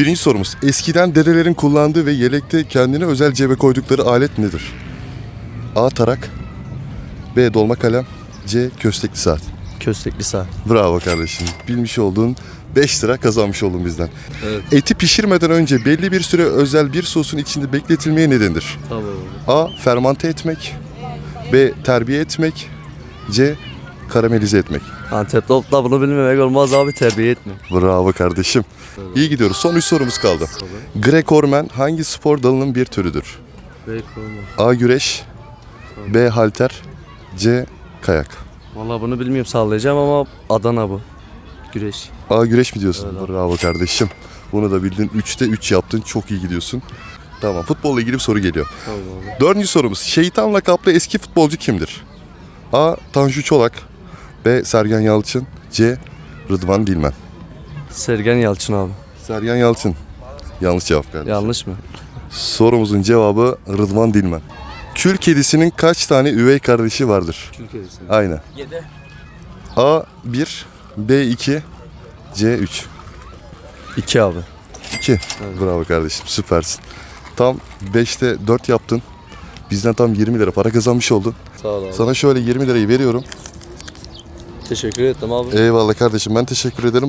Birinci sorumuz. Eskiden dedelerin kullandığı ve yelekte kendine özel cebe koydukları alet nedir? A. Tarak B. Dolma kalem C. Köstekli saat. Köstekli saat. Bravo kardeşim. Bilmiş olduğun 5 lira kazanmış oldun bizden. Evet. Eti pişirmeden önce belli bir süre özel bir sosun içinde bekletilmeye ne denir? Tamam. A. Fermante etmek B. Terbiye etmek C. Karamelize etmek. Antep topla bunu bilmemek olmaz abi terbiye etme. Bravo kardeşim. İyi gidiyoruz. Son 3 sorumuz kaldı. Greco-Romen hangi spor dalının bir türüdür? A. Güreş B. Halter C. Kayak. Valla bunu bilmiyorum sallayacağım ama Adana bu. Güreş. A. Güreş mi diyorsun? Bravo kardeşim. Bunu da bildin. 3'te 3 yaptın. Çok iyi gidiyorsun. Tamam. Futbolla ilgili bir soru geliyor. Dördüncü sorumuz. Şeytan lakaplı eski futbolcu kimdir? A. Tanju Çolak B. Sergen Yalçın C. Rıdvan Dilmen. Sergen Yalçın abi. Sergen Yalçın. Yanlış cevap kardeşim. Yanlış mı? Sorumuzun cevabı Rıdvan Dilmen. Kül kedisinin kaç tane üvey kardeşi vardır? Kül kedisi. Aynen. 7. A 1, B 2, C 3. 2 abi. 2. Bravo kardeşim süpersin. Tam 5'te 4 yaptın. Bizden tam 20 lira para kazanmış oldun. Sağ ol abi. Sana şöyle 20 lirayı veriyorum. Teşekkür ettim abi. Eyvallah kardeşim ben teşekkür ederim.